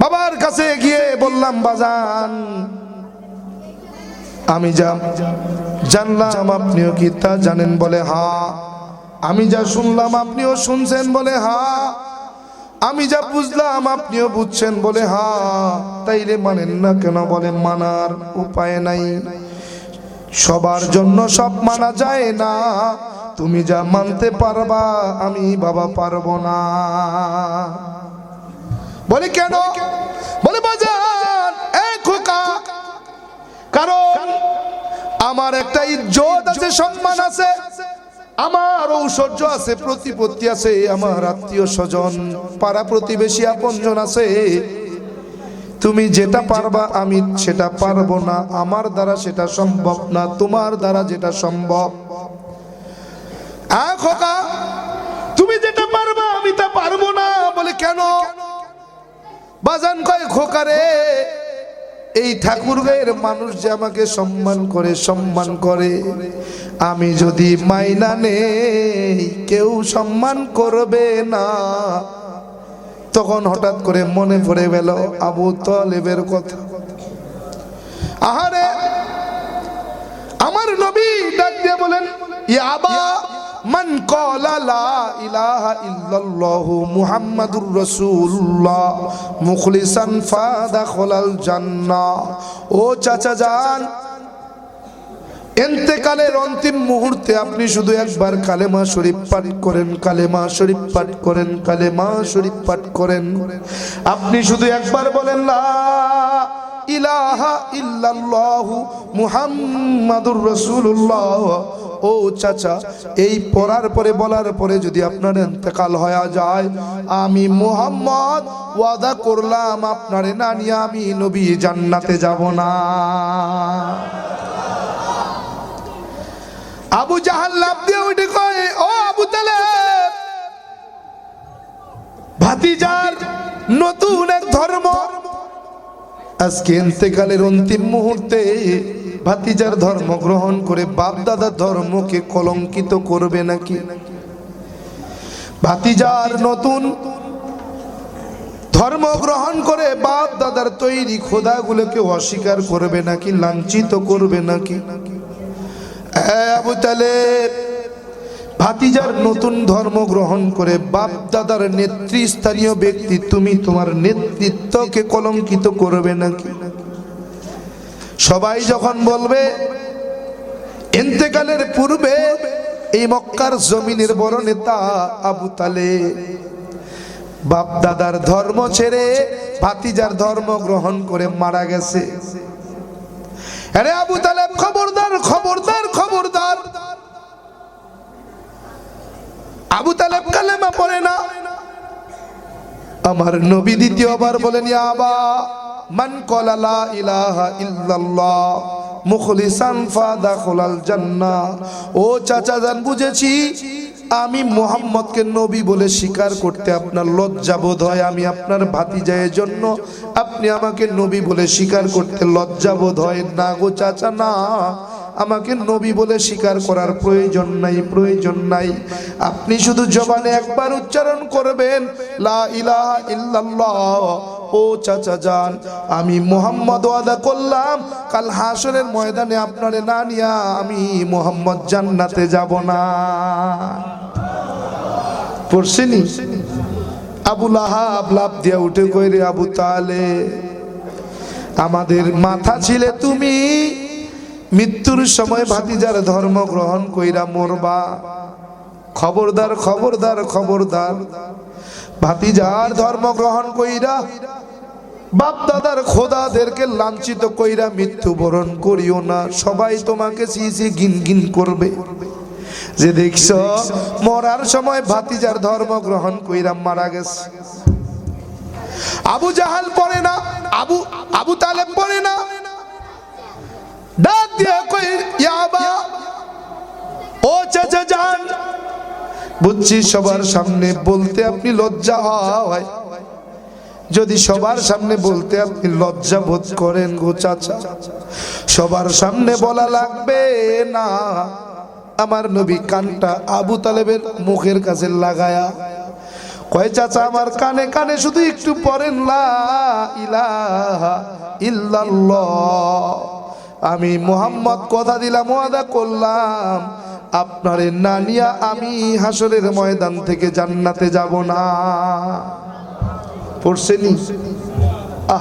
বাবার কাছে গিয়ে বললাম, বাজান, আমি যা জানলাম, আপনিও কি তা জানেন? বলে, হা, আমি যা শুনলাম, আপনিও শুনছেন? বলে, হা, আমি যা বুঝলাম, আপনিও বুঝছেন? বলে, হা তাইলে মানেন না কেন? বলে, মানার উপায় নাই। সবার জন্য সব মানা যায় না। তুমি যা মানতে পারবা, আমি বাবা পারব না। বলে কেন? বলে বাজান এ খোকা। কারণ আমার একটা ইজ্জত আছে, সম্মান আছে। আমার ঔশ্বর্য আছে, প্রতিপত্তি আছে, আমার আত্মীয় স্বজন, পাড়া প্রতিবেশী আপনজন আছে। তুমি যেটা পারবা, আমি সেটা পারব না। আমার দ্বারা সেটা সম্ভব না, তোমার দ্বারা যেটা সম্ভব। খোকা বাজান কয় খোকারে এই ঠাকুর গায়ের মানুষ যে আমাকে সম্মান করে সম্মান করে, আমি যদি মাইনা নেই, কেউ সম্মান করবে না। তখন হঠাৎ করে মনে পড়ে গেল আবু তলেবের কথা। আহারে, আমার নবী ডাক দিয়ে বলেন, ইয়া আবা মান ক্বালা লা ইলাহা ইল্লাল্লাহু মুহাম্মাদুর রাসূলুল্লাহ, মুখলিসান ফাদাখালাল জান্নাহ ও চাচা যান, এন্তেকালের অন্তিম মুহূর্তে আপনি শুধু একবার কালেমা শরীফ পাঠ করেন, কালেমা শরীফ পাঠ করেন, কালেমা শরীফ পাঠ করেন। আপনি শুধু একবার বলেন, লা ইলাহা ইল্লাল্লাহু মুহাম্মাদুর রাসূলুল্লাহ ও চাচা, এই পড়ার পরে বলার পরে যদি আপনার ইন্তেকাল হয়ে যায়, আমি মুহাম্মদ ওয়াদা করলাম আপনারে না নিয়ে আমি নবী জান্নাতে যাব না। আবু জাহাল লাভ দিয়ে উঠে কয়, ও আবু তালেব, ভাতিজার নতুন এক ধর্ম। আজকে ইন্তেকালের অন্তিম মুহূর্তে ভাতিজার ধর্ম গ্রহণ করে বাপ দাদার ধর্মকে কলঙ্কিত করবে নাকি? ভাতিজার নতুন ধর্ম গ্রহণ করে বাপ দাদার তৈরি খোদাগুলোকে অস্বীকার করবে নাকি, লাঞ্ছিত করবে নাকি? ভাতিজার নতুন ধর্ম গ্রহণ করে বাপ দাদার নেতৃস্থানীয় ব্যক্তি, তুমি তোমার নেতৃত্বকে কলঙ্কিত করবে নাকি? সবাই যখন বলবে, ইন্তেকালের পূর্বে এই মক্কার জমিনের বড় নেতা আবু তালে বাপ দাদার ধর্ম ছেড়ে ভাতিজার ধর্ম গ্রহণ করে মারা গেছে। আরে আবু তালেব, খবরদার খবরদার খবরদার। আবু তালেব কালেমা পড়ে না। আমার নবী দ্বিতীয়বার বলেন আবা মান ক্বালা লা ইলাহা ইল্লাল্লাহ মুখলিসান ফাদাখুলাল জান্নাহ ও চাচা জান, বুঝেছি? আমি মোহাম্মদকে নবী বলে স্বীকার করতে আপনার লজ্জা বোধ হয়, আমি আপনার ভাতিজায়ের জন্য আপনি আমাকে নবী বলে স্বীকার করতে লজ্জা বোধ হয়। না গো চাচা, না। আমাকে নবী বলে স্বীকার করার প্রয়োজন নাই প্রয়োজন নাই। আপনি শুধু জবানে একবার উচ্চারণ করবেন, লা ইলাহা ইল্লাল্লাহ। ও চাচা যান, আমি মোহাম্মদ ওয়াদা করলাম, কাল হাসরের ময়দানে আপনারে না নিয়া আমি মোহাম্মদ জান্নাতে যাব না। পড়ছেনি? আবু আহাব লাভ দিয়া উঠে কইরে আবু তালে? আমাদের মাথা ছিলে তুমি, মৃত্যুর সময় ভাতিজার ধর্ম গ্রহণ কইরা মরবা। খবরদার খবরদার খবরদার। ভাতিজার ধর্ম গ্রহণ কইরা বাপ দাদার খোদাদেরকে লাঞ্ছিত কইরা মৃত্যুবরণ করিও না। সবাই তোমাকে সিসি গিন গিন করবে। যে দেখছ, মরার সময় ভাতিজার ধর্ম গ্রহণ কইরা মারা গেছে। আবু জাহাল পড়ে না, আবু আবু তালেব পড়ে না। ডাক দিয়ে কই ইয়াবা ও চাচা বুঝছি সবার সামনে বলতে আপনি লজ্জা হয়। যদি সবার সামনে বলতে আপনি লজ্জা বোধ করেন গো চাচা, সবার সামনে বলা লাগবে না। আমার নবী কানটা আবু তালেবের মুখের কাছে লাগায়া কয়, চাচা, আমার কানে কানে শুধু একটু পড়েন লা ইলাহা ইল্লাল্লাহ। আমি মোহাম্মদ কথা দিলাম, ওয়াদা করলাম। আপনারে নানিয়া আমি হাসরের ময়দান থেকে জান্নাতে যাব না। পড়ছেনি? আহ।